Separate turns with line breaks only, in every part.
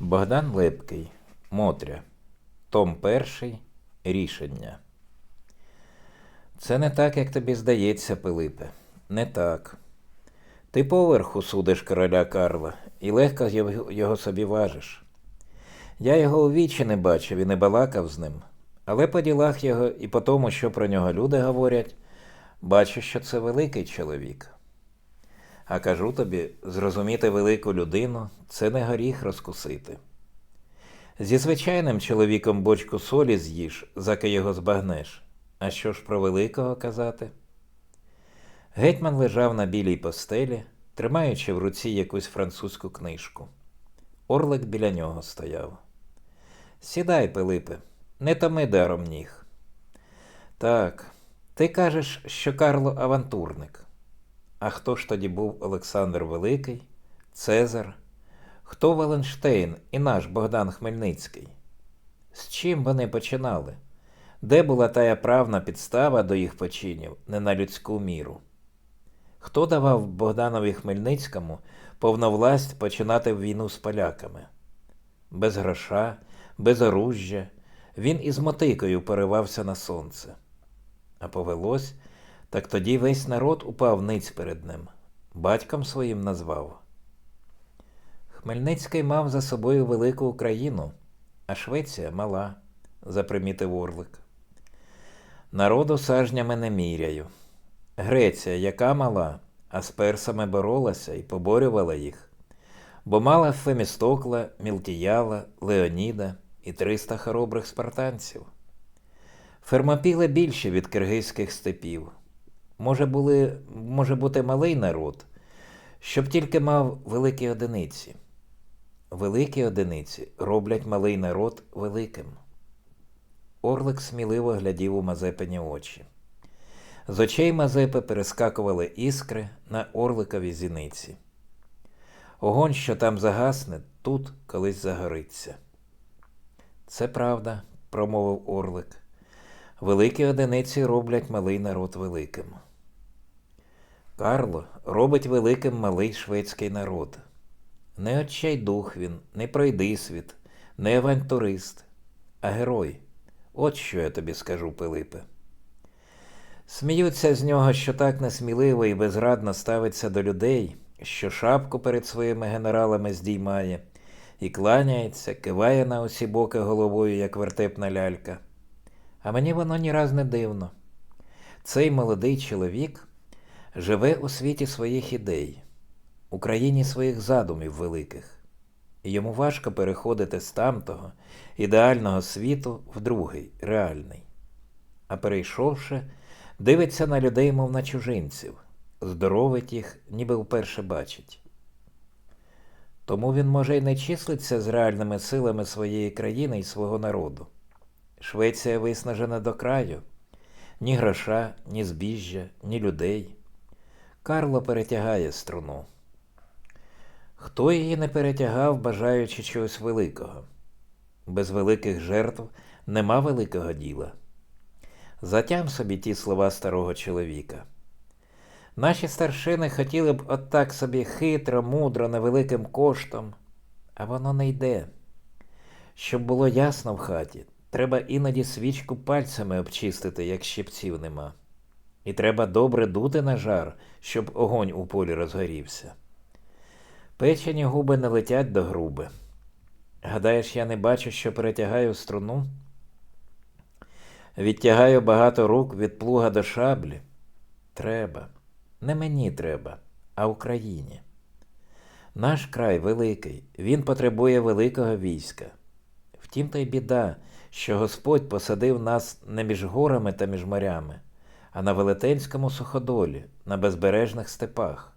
Богдан Лепкий, Мотря. Том перший. Рішення. Це не так, як тобі здається, Пилипе. Не так. Ти поверху судиш короля Карла і легко його собі важиш. Я його у вічі не бачив і не балакав з ним, але по ділах його і по тому, що про нього люди говорять, бачу, що це великий чоловік. А кажу тобі, зрозуміти велику людину це не горіх розкусити. Зі звичайним чоловіком бочку солі з'їш, заки його збагнеш. А що ж про великого казати? Гетьман лежав на білій постелі, тримаючи в руці якусь французьку книжку. Орлик біля нього стояв. Сідай, Пилипе, не томи даром ніг. Так, ти кажеш, що Карло авантурник. А хто ж тоді був Олександр Великий, Цезар? Хто Валенштейн і наш Богдан Хмельницький? З чим вони починали? Де була тая правна підстава до їх починів, не на людську міру? Хто давав Богданові Хмельницькому повновласть починати війну з поляками? Без гроша, без оружжя, він із мотикою поривався на сонце. А повелось, так тоді весь народ упав ниць перед ним, батьком своїм назвав. Хмельницький мав за собою велику Україну, а Швеція мала, запримітив Орлик. Народу сажнями не міряю. Греція, яка мала, а з персами боролася і поборювала їх, бо мала Фемістокла, Мілтіяла, Леоніда і 300 хоробрих спартанців. Фермопіли більше від киргизьких степів. Може, були, може бути малий народ, щоб тільки мав великі одиниці. Великі одиниці роблять малий народ великим. Орлик сміливо глядів у Мазепині очі. З очей Мазепи перескакували іскри на орликові зіниці. Огонь, що там загасне, тут колись загориться. Це правда, промовив Орлик. Великі одиниці роблять малий народ великим. Карло робить великим малий шведський народ. Не отчайдух він, не пройдисвіт, не авантурист, а герой. От що я тобі скажу, Пилипе. Сміються з нього, що так несміливо і безрадно ставиться до людей, що шапку перед своїми генералами здіймає, і кланяється, киває на усі боки головою, як вертепна лялька. А мені воно ні раз не дивно. Цей молодий чоловік живе у світі своїх ідей, у країні своїх задумів великих, і йому важко переходити з тамтого ідеального світу в другий, реальний. А перейшовши, дивиться на людей, мов на чужинців, здоровить їх, ніби вперше бачить. Тому він, може, й не числиться з реальними силами своєї країни і свого народу. Швеція виснажена до краю, ні гроша, ні збіжжя, ні людей. Карло перетягає струну. Хто її не перетягав, бажаючи чогось великого? Без великих жертв нема великого діла. Затям собі ті слова старого чоловіка. Наші старшини хотіли б отак собі хитро, мудро, невеликим коштом, а воно не йде. Щоб було ясно в хаті, треба іноді свічку пальцями обчистити, як щипців нема. І треба добре дути на жар, щоб огонь у полі розгорівся. Печені губи не летять до груби. Гадаєш, я не бачу, що перетягаю струну? Відтягаю багато рук від плуга до шаблі. Треба. Не мені треба, а Україні. Наш край великий, він потребує великого війська. Втім, та й біда, що Господь посадив нас не між горами та між морями, а на велетенському суходолі, на безбережних степах.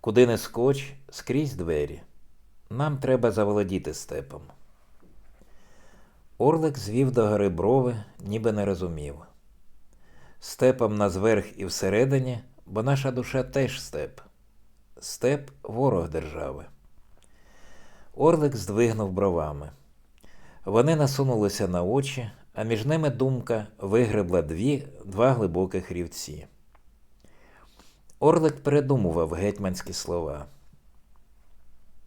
Куди не скоч, скрізь двері. Нам треба заволодіти степом. Орлик звів до гори брови, ніби не розумів. Степом нас верх і всередині, бо наша душа теж степ. Степ ворог держави. Орлик здвигнув бровами. Вони насунулися на очі, а між ними думка вигребла дві, два глибоких рівці. Орлик передумував гетьманські слова.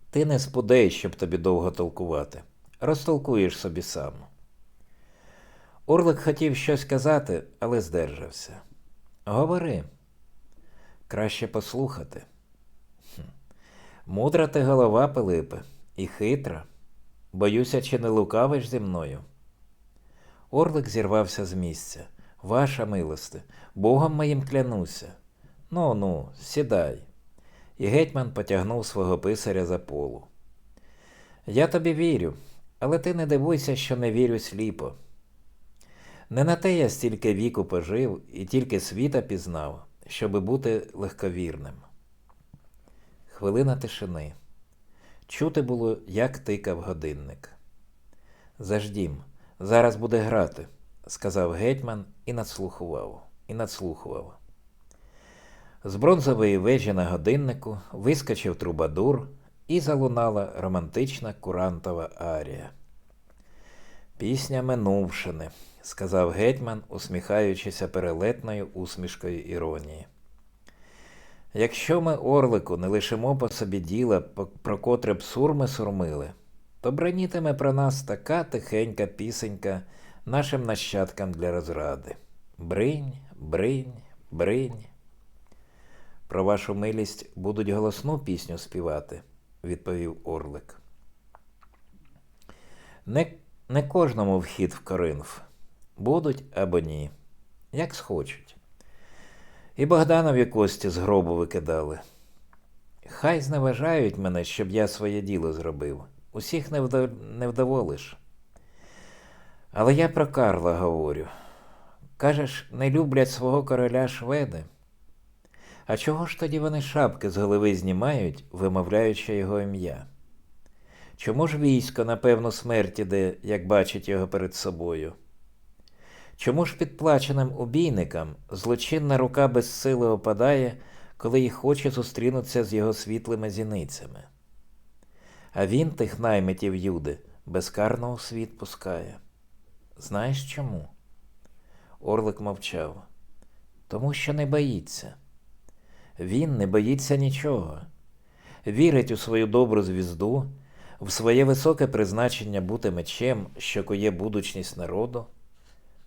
Ти не спудей, щоб тобі довго толкувати. Розтолкуєш собі сам. Орлик хотів щось казати, але здержався. Говори. Краще послухати. Мудра ти голова, Пилипе, і хитра. Боюся, чи не лукавиш зі мною. Орлик зірвався з місця. Ваша милосте, Богом моїм клянуся. Ну ну, сідай. І гетьман потягнув свого писаря за полу. Я тобі вірю, але ти не дивуйся, що не вірю сліпо. Не на те я стільки віку пожив і тільки світа пізнав, щоби бути легковірним. Хвилина тишини. Чути було, як тикав годинник. Заждім, зараз буде грати, сказав гетьман і надслухував, і надслухував. З бронзової вежі на годиннику вискочив трубадур і залунала романтична курантова арія. Пісня минувшини, сказав гетьман, усміхаючися перелетною усмішкою іронії. Якщо ми, Орлику, не лишимо по собі діла, про котре б сурми сурмили, то бранітиме про нас така тихенька пісенька нашим нащадкам для розради. Бринь, бринь, бринь. Про вашу милість будуть голосну пісню співати, відповів Орлик. Не, не кожному вхід в Коринф. Будуть або ні, як схочуть. І Богданові кості з гробу викидали. Хай зневажають мене, щоб я своє діло зробив. Усіх не, вдоволиш. Але я про Карла говорю. Кажеш, не люблять свого короля шведи. А чого ж тоді вони шапки з голови знімають, вимовляючи його ім'я? Чому ж військо, напевно, смерть іде, як бачить його перед собою? Чому ж підплаченим убійникам злочинна рука без сили опадає, коли їх очі зустрінуться з його світлими зіницями? А він тих наймитів Юди безкарно у світ пускає. Знаєш чому? Орлик мовчав. Тому що не боїться. Він не боїться нічого. Вірить у свою добру звізду, в своє високе призначення бути мечем, що коє будучність народу.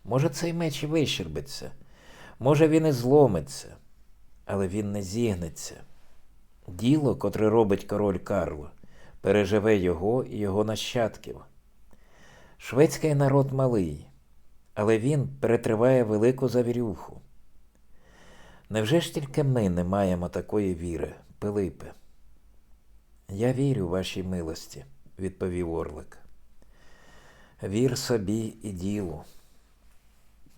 Може, цей меч і вищербиться, може, він і зломиться, але він не зігнеться. Діло, котре робить король Карло, переживе його і його нащадків. Шведський народ малий, але він перетриває велику завірюху. Невже ж тільки ми не маємо такої віри, Пилипе? Я вірю вашій милості, відповів Орлик. Вір собі і ділу.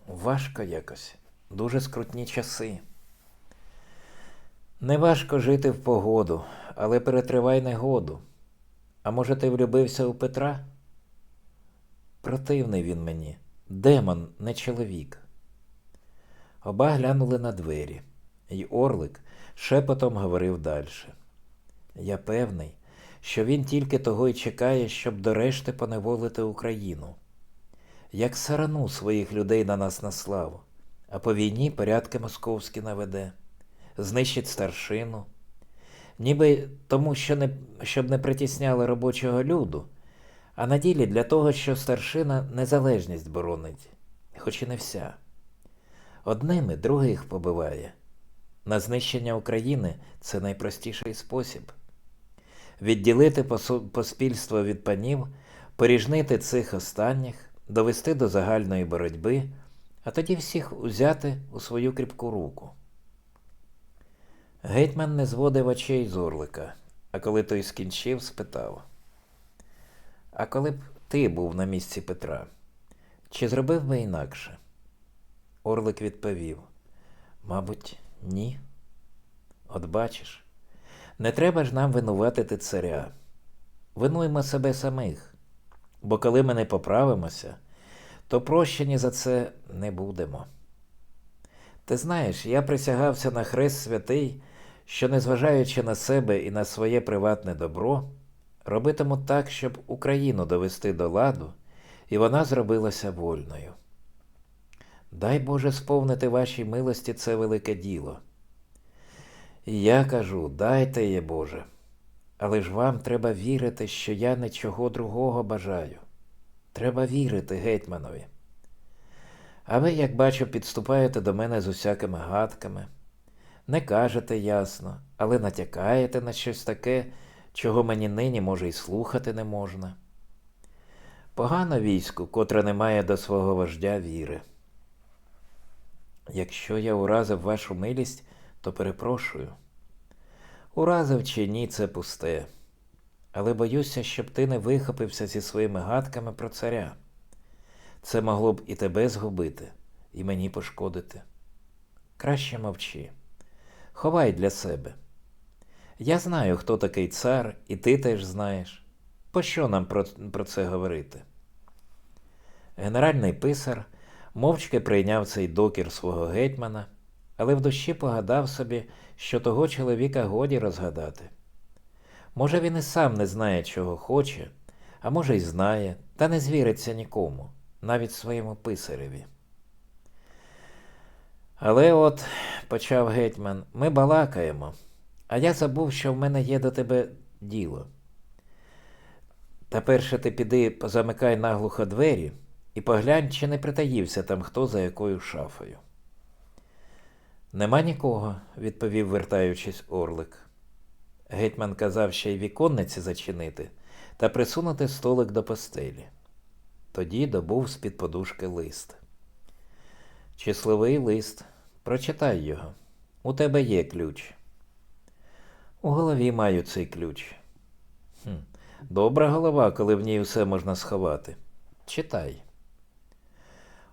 Важко якось, дуже скрутні часи. Не важко жити в погоду, але перетривай негоду. А може, ти влюбився у Петра? Противний він мені, демон, не чоловік. Оба глянули на двері, і Орлик шепотом говорив далі. Я певний, що він тільки того й чекає, щоб до решти поневолити Україну. Як сарану своїх людей на нас наслав, а по війні порядки московські наведе, знищить старшину. Ніби тому, що не, щоб не притісняли робочого люду, а на ділі для того, що старшина незалежність боронить, хоч і не вся. Одними других побиває. На знищення України це найпростіший спосіб. Відділити поспільство від панів, поріжнити цих останніх, довести до загальної боротьби, а тоді всіх узяти у свою кріпку руку. Гетьман не зводив очей з Орлика, а коли той скінчив, спитав: А коли б ти був на місці Петра, чи зробив би інакше? Орлик відповів: Мабуть, ні. От бачиш, не треба ж нам винуватити царя. Винуємо себе самих, бо коли ми не поправимося, то прощені за це не будемо. Ти знаєш, я присягався на хрест святий, що, незважаючи на себе і на своє приватне добро, робитиму так, щоб Україну довести до ладу, і вона зробилася вольною. Дай Боже сповнити вашій милості це велике діло. І я кажу, дайте є Боже. Але ж вам треба вірити, що я нічого другого бажаю. Треба вірити гетьманові. А ви, як бачу, підступаєте до мене з усякими гадками, не кажете ясно, але натякаєте на щось таке, чого мені нині, може, й слухати не можна. Погано війську, котре не має до свого вождя віри. Якщо я уразив вашу милість, то перепрошую. Уразив чи ні, це пусте. Але боюся, щоб ти не вихопився зі своїми гадками про царя. Це могло б і тебе згубити, і мені пошкодити. Краще мовчи. Ховай для себе. Я знаю, хто такий цар, і ти теж знаєш. Пощо нам про, про це говорити? Генеральний писар мовчки прийняв цей докір свого гетьмана, але в душі погадав собі, що того чоловіка годі розгадати. Може, він і сам не знає, чого хоче, а може, й знає, та не звіриться нікому, навіть своєму писареві. Але от, почав гетьман, ми балакаємо, а я забув, що в мене є до тебе діло. Та перше ти піди позамикай наглухо двері і поглянь, чи не притаївся там хто за якою шафою. Нема нікого, відповів, вертаючись, Орлик. Гетьман казав ще й віконниці зачинити та присунути столик до постелі. Тоді добув з-під подушки лист. Числовий лист. Прочитай його. У тебе є ключ. У голові маю цей ключ. Хм. Добра голова, коли в ній усе можна сховати. Читай.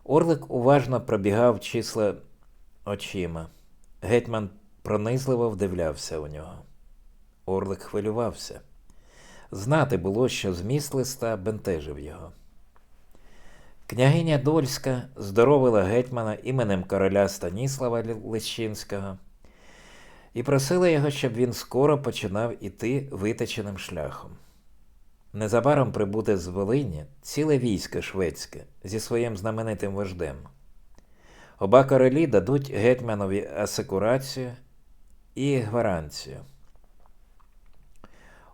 Орлик уважно пробігав числа очима. Гетьман пронизливо вдивлявся у нього. Орлик хвилювався. Знати було, що зміст листа бентежив його. Княгиня Дольська здоровила гетьмана іменем короля Станіслава Лещинського і просила його, щоб він скоро починав іти виточеним шляхом. Незабаром прибуде з Волині ціле військо шведське зі своїм знаменитим вождем. Оба королі дадуть гетьманові асекурацію і гваранцію.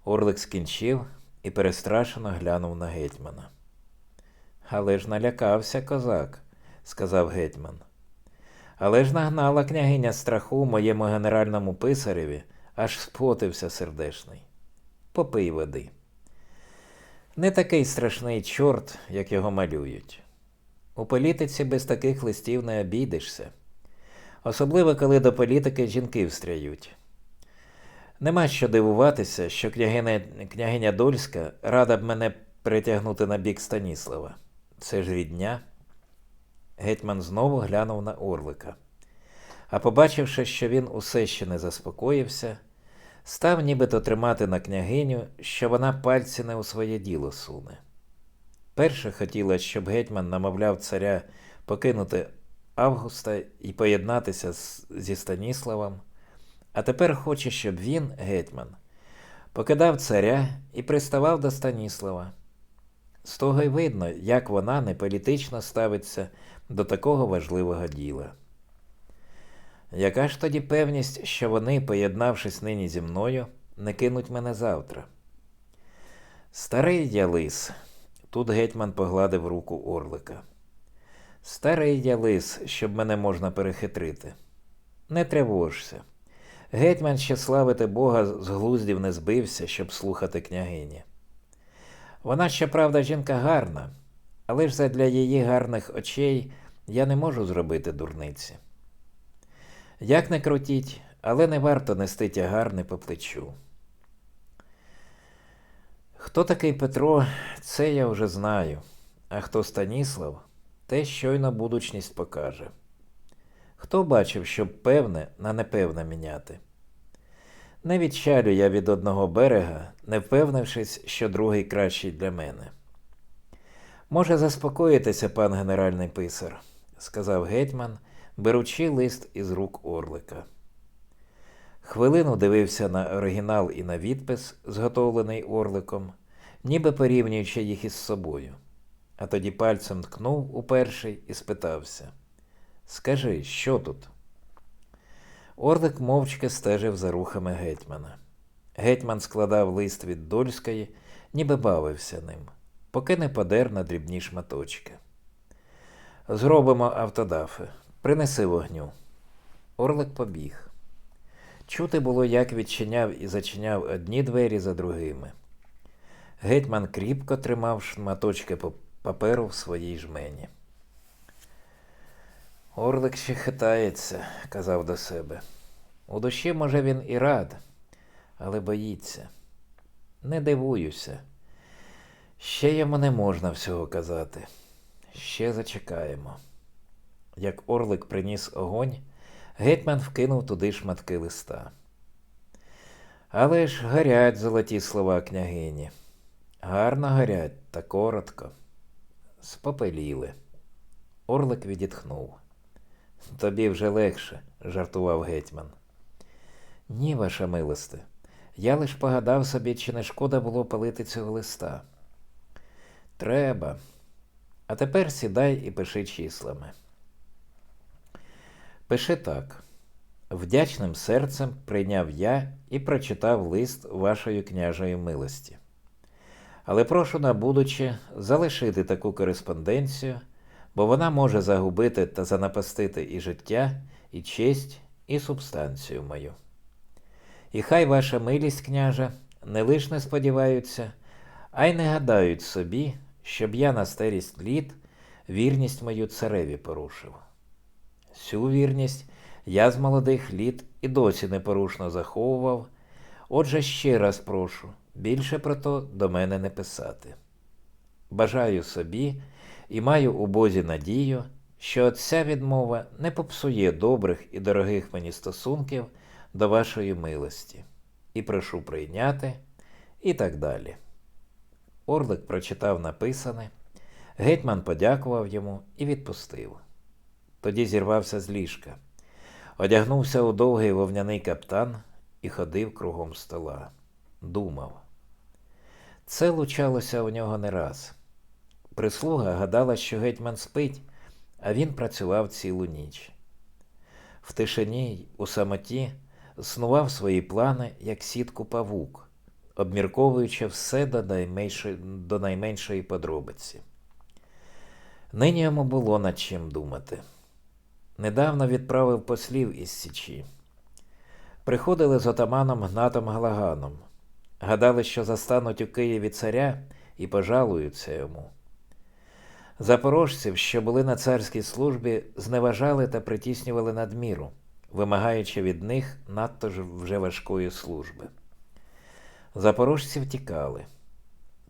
Орлик скінчив і перестрашено глянув на гетьмана. Але ж налякався козак, сказав гетьман. Але ж нагнала княгиня страху моєму генеральному писареві, аж спотився сердешний. Попий води. Не такий страшний чорт, як його малюють. У політиці без таких листів не обійдешся, особливо коли до політики жінки встряють. Нема що дивуватися, що княгиня, княгиня Дольська рада б мене притягнути на бік Станіслава. Це ж рідня. Гетьман знову глянув на Орлика. А побачивши, що він усе ще не заспокоївся, став нібито тримати на княгиню, що вона пальці не у своє діло суне. Перше хотіла, щоб гетьман намовляв царя покинути Августа і поєднатися з, зі Станіславом, а тепер хоче, щоб він, гетьман, покидав царя і приставав до Станіслава. З того й видно, як вона неполітично ставиться до такого важливого діла. Яка ж тоді певність, що вони, поєднавшись нині зі мною, не кинуть мене завтра? Старий я лис, тут гетьман погладив руку Орлика. Старий я лис, щоб мене можна перехитрити. Не тривожся. Гетьман ще славити Бога з глуздів не збився, щоб слухати княгині. Вона, щоправда, жінка гарна, але ж задля її гарних очей я не можу зробити дурниці. Як не крутіть, але не варто нести тягарни по плечу. Хто такий Петро, це я вже знаю, а хто Станіслав, те щойно будучність покаже. Хто бачив, щоб певне на непевне міняти? Не відчалю я від одного берега, не впевнившись, що другий кращий для мене. Може заспокоїтеся, пан генеральний писар, сказав гетьман, беручи лист із рук Орлика. Хвилину дивився на оригінал і на відпис, зготовлений Орликом, ніби порівнюючи їх із собою, а тоді пальцем ткнув у перший і спитався Скажи, що тут? Орлик мовчки стежив за рухами гетьмана. Гетьман складав лист від Дольської, ніби бавився ним, поки не подер на дрібні шматочки. Зробимо автодафи. Принеси вогню. Орлик побіг. Чути було, як відчиняв і зачиняв одні двері за другими. Гетьман кріпко тримав шматочки паперу в своїй жмені. Орлик ще хитається, казав до себе. У душі, може, він і рад, але боїться. Не дивуюся. Ще йому не можна всього казати. Ще зачекаємо. Як орлик приніс огонь, гетьман вкинув туди шматки листа. Але ж горять золоті слова княгині. Гарно горять та коротко. Спопеліли. Орлик відітхнув. Тобі вже легше, жартував гетьман. Ні, ваша милосте. Я лиш погадав собі, чи не шкода було палити цього листа. Треба. А тепер сідай і пиши числами. Пиши так. Вдячним серцем прийняв я і прочитав лист вашої княжої милості. Але прошу на будуче залишити таку кореспонденцію, бо вона може загубити та занапастити і життя, і честь, і субстанцію мою. І хай ваша милість, княже, не лиш не сподіваються, а й не гадають собі, щоб я на старість літ вірність мою цареві порушив. Сю вірність я з молодих літ і досі непорушно заховував, отже ще раз прошу, більше про то до мене не писати. Бажаю собі і маю у Бозі надію, що ця відмова не попсує добрих і дорогих мені стосунків до вашої милості, і прошу прийняти, і так далі. Орлик прочитав написане, гетьман подякував йому і відпустив. Тоді зірвався з ліжка, одягнувся у довгий вовняний каптан і ходив кругом стола. Думав. Це лучалося у нього не раз. Прислуга гадала, що гетьман спить, а він працював цілу ніч. В тишині й у самоті снував свої плани, як сітку павук, обмірковуючи все до найменшої, до найменшої подробиці. Нині йому було над чим думати. Недавно відправив послів із Січі. Приходили з отаманом Гнатом Галаганом. Гадали, що застануть у Києві царя і пожалуються йому. Запорожців, що були на царській службі, зневажали та притіснювали надміру, вимагаючи від них надто ж вже важкої служби. Запорожці втікали.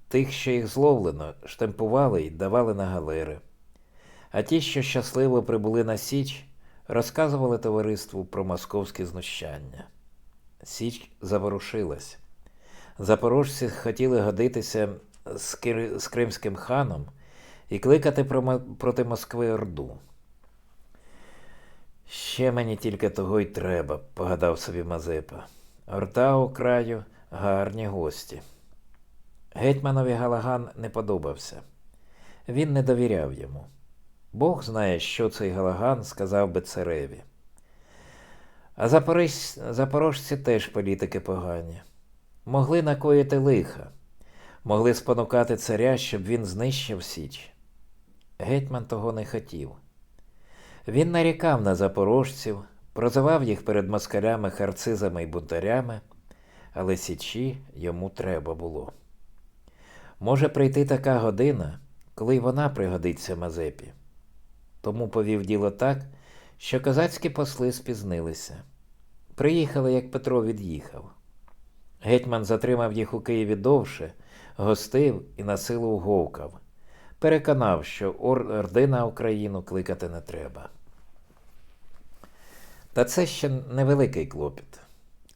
Тих, що їх зловлено, штампували й давали на галери. А ті, що щасливо прибули на Січ, розказували товариству про московське знущання. Січ заворушилась. Запорожці хотіли годитися з, Кир... з кримським ханом і кликати про... проти Москви Орду. Ще мені тільки того й треба, погадав собі Мазепа. Орда у краю гарні гості. Гетьманові Галаган не подобався. Він не довіряв йому. Бог знає, що цей Галаган сказав би цареві. А запорож... запорожці теж політики погані. Могли накоїти лиха, могли спонукати царя, щоб він знищив Січ. Гетьман того не хотів. Він нарікав на запорожців, прозивав їх перед москалями харцизами і бунтарями, але Січі йому треба було. Може прийти така година, коли й вона пригодиться Мазепі. Тому повів діло так, що козацькі посли спізнилися. Приїхали, як Петро від'їхав. Гетьман затримав їх у Києві довше, гостив і на силу. Переконав, що ор- орди на Україну кликати не треба. Та це ще невеликий клопіт.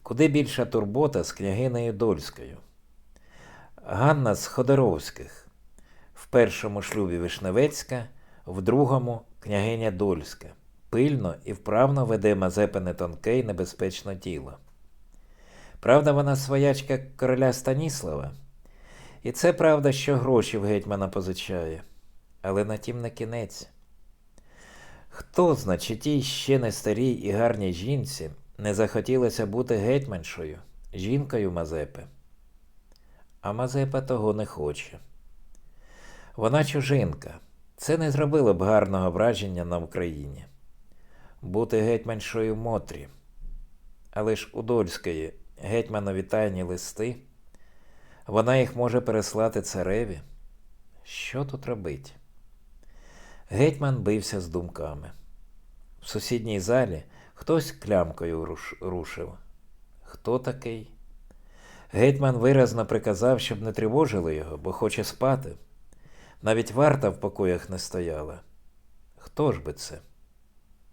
Куди більша турбота з княгинею Дольською. Ганна з Ходоровських. В першому шлюбі Вишневецька, в другому княгиня Дольська. Пильно і вправно веде Мазепине тонке й небезпечне тіло. Правда, вона своячка короля Станіслава. І це правда, що гроші в гетьмана позичає, але на тім не кінець. Хто, значить, тій ще не старій і гарній жінці не захотілося бути гетьманшою, жінкою Мазепи. А Мазепа того не хоче. Вона чужинка. Це не зробило б гарного враження на Україні. Бути гетьманшою Мотрі. Але ж у Дольської гетьманові тайні листи. Вона їх може переслати цареві. Що тут робить? Гетьман бився з думками. В сусідній залі хтось клямкою руш- рушив. Хто такий? Гетьман виразно приказав, щоб не тривожили його, бо хоче спати. Навіть варта в покоях не стояла. Хто ж би це?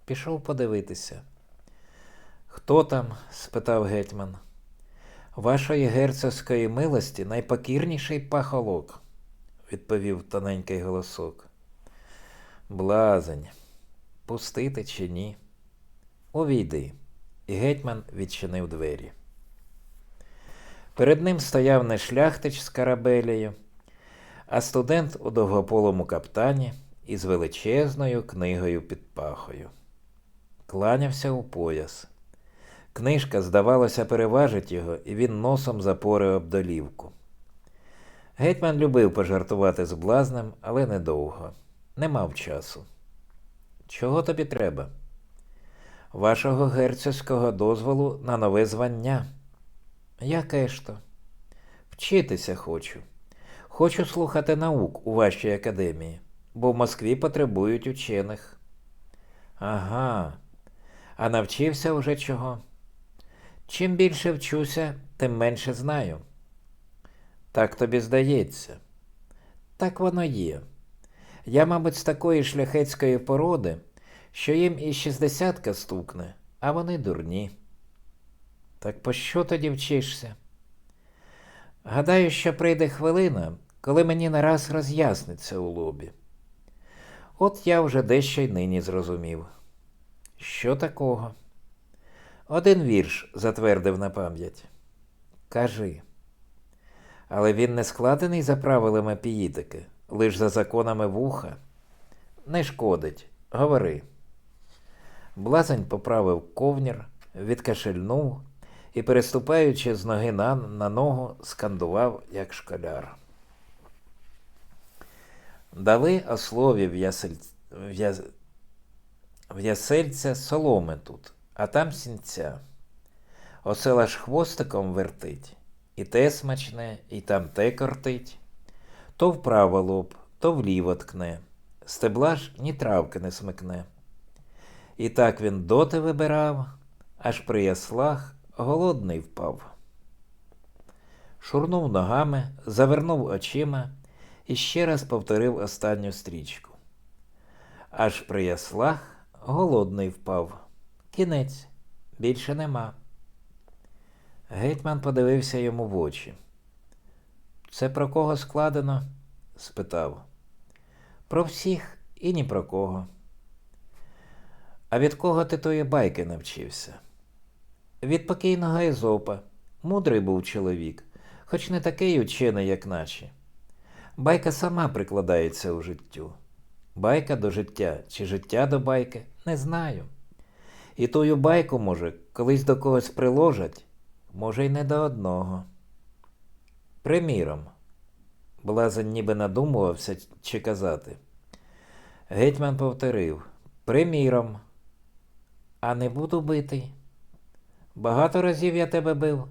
Пішов подивитися. Хто там? спитав гетьман. Вашої герцогської милості найпокірніший пахолок, відповів тоненький голосок. Блазень, пустити чи ні? Увійди. І гетьман відчинив двері. Перед ним стояв не шляхтич з карабелею, а студент у довгополому каптані із величезною книгою під пахою. Кланявся у пояс. Книжка, здавалося, переважить його, і він носом запорив об долівку. Гетьман любив пожартувати з блазнем, але недовго. Не мав часу. Чого тобі треба? Вашого герцогського дозволу на нове звання. Яке ж то? Вчитися хочу. Хочу слухати наук у вашій академії, бо в Москві потребують учених. Ага. А навчився вже чого? Чим більше вчуся, тим менше знаю. Так тобі здається. Так воно є. Я, мабуть, з такої шляхетської породи, що їм і шістдесятка стукне, а вони дурні. Так по що тоді вчишся? Гадаю, що прийде хвилина, коли мені нараз роз'ясниться у лобі. От я вже дещо й нині зрозумів. Що такого? Один вірш затвердив на пам'ять. Кажи. Але він не складений за правилами піїтики, лиш за законами вуха. Не шкодить, говори. Блазень поправив ковнір, відкашельнув і, переступаючи з ноги на, на ногу, скандував, як школяр. Дали ослові в, ясель... в, я... в ясельця соломи тут, а там сінця. Осела ж хвостиком вертить, і те смачне, і там те кортить. То вправо лоб, то вліво ткне, стебла ж ні травки не смикне. І так він доти вибирав, аж при яслах голодний впав. Шурнув ногами, завернув очима і ще раз повторив останню стрічку. Аж при яслах голодний впав. Кінець, більше нема. Гетьман подивився йому в очі. Це про кого складено? спитав. Про всіх і ні про кого. А від кого ти тої байки навчився? Від покійного Езопа. Мудрий був чоловік, хоч не такий учений, як наші. Байка сама прикладається у життю. Байка до життя чи життя до байки не знаю. І тую байку, може, колись до когось приложать, може, й не до одного. Приміром, Блазень ніби надумувався чи казати. Гетьман повторив Приміром. А не буду битий. Багато разів я тебе бив.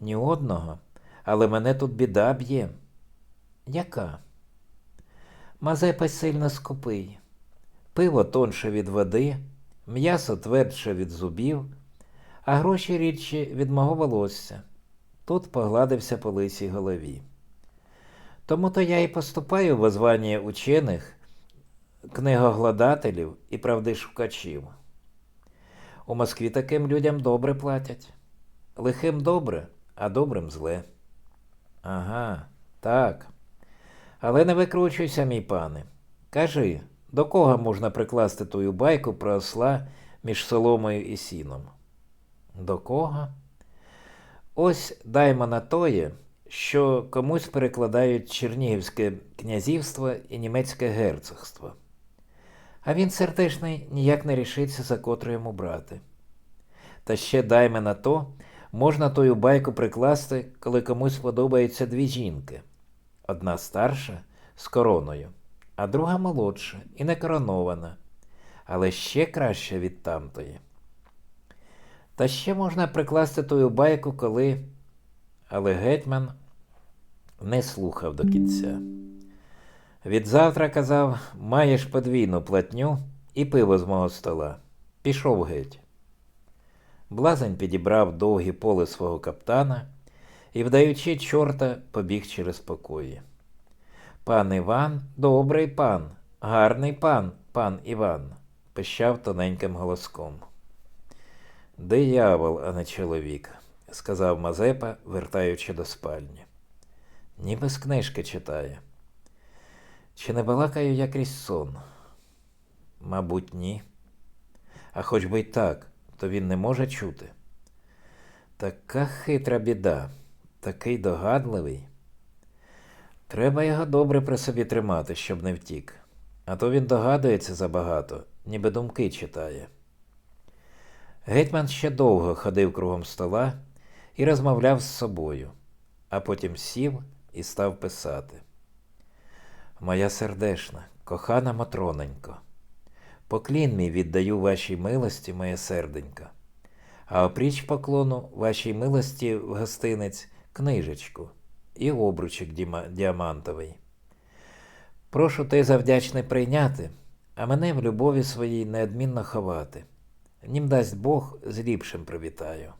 Ні одного, але мене тут біда б'є. Яка? Мазепа сильно скупий, пиво тонше від води, м'ясо твердше від зубів, а гроші рідші від мого волосся. Тут погладився по лисій голові. Тому то я і поступаю в звання учених, книгогладателів і правдишукачів. У Москві таким людям добре платять. Лихим добре, а добрим зле. Ага, так. Але не викручуйся, мій пане. Кажи, до кого можна прикласти тую байку про осла між соломою і сіном? До кого? Ось даймо на тоє, що комусь перекладають Чернігівське князівство і німецьке герцогство. А він сердешний ніяк не рішиться, за котру йому брати. Та ще дайме на то, Можна тою байку прикласти, коли комусь подобаються дві жінки. Одна старша з короною, а друга молодша і не коронована, але ще краща від тамтої. Та ще можна прикласти тою байку, коли. Але гетьман не слухав до кінця. Відзавтра казав, маєш подвійну платню і пиво з мого стола. Пішов геть. Блазень підібрав довгі поли свого каптана і, вдаючи чорта, побіг через покої. Пан Іван, добрий пан, гарний пан, пан Іван, пищав тоненьким голоском. Диявол, а не чоловік, сказав Мазепа, вертаючи до спальні. Ніби з книжки читає. Чи не балакаю я крізь сон? Мабуть, ні. А хоч би й так, то він не може чути. Така хитра біда, такий догадливий. Треба його добре при собі тримати, щоб не втік. А то він догадується забагато, ніби думки читає. Гетьман ще довго ходив кругом стола і розмовляв з собою, а потім сів і став писати. Моя сердешна, кохана Матроненько, поклін мій віддаю вашій милості, моє серденько, а опріч поклону вашій милості в гостинець книжечку і обручик діамантовий. Прошу те завдячне прийняти, а мене в любові своїй неодмінно ховати. Нім дасть Бог з ліпшим привітаю.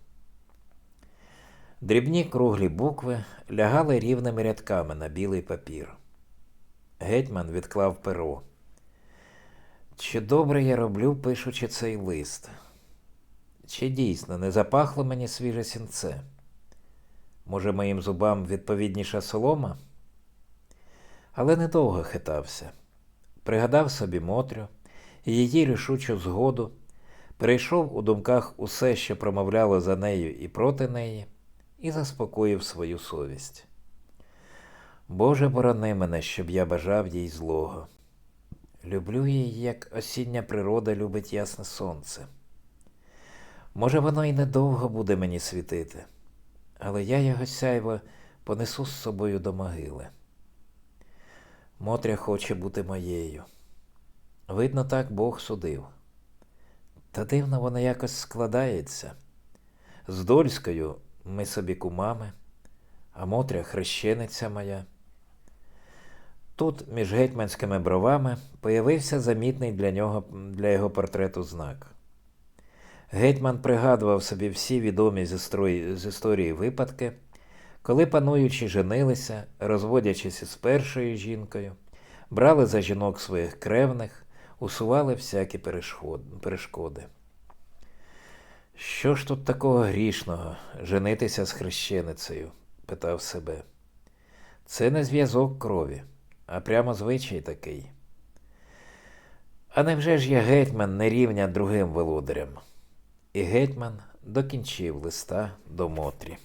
Дрібні круглі букви лягали рівними рядками на білий папір. Гетьман відклав перо. Чи добре я роблю, пишучи цей лист? Чи дійсно не запахло мені свіже сінце? Може, моїм зубам відповідніша солома? Але недовго хитався. Пригадав собі Мотрю її рішучу згоду, перейшов у думках усе, що промовляло за нею і проти неї, і заспокоїв свою совість. Боже, борони мене, щоб я бажав їй злого. Люблю її, як осіння природа любить ясне сонце. Може, воно і недовго буде мені світити, але я його сяйво понесу з собою до могили. Мотря хоче бути моєю. Видно, так Бог судив. Та дивно воно якось складається. З Дольською ми собі кумами, а Мотря хрещениця моя. Тут, між гетьманськими бровами, появився замітний для нього для його портрету знак. Гетьман пригадував собі всі відомі з історії, випадки, коли пануючі женилися, розводячись із першою жінкою, брали за жінок своїх кревних, усували всякі перешкоди. Що ж тут такого грішного женитися з хрещеницею? питав себе. Це не зв'язок крові, а прямо звичай такий. А невже ж я гетьман не рівня другим володарям? І гетьман докінчив листа до Мотрі.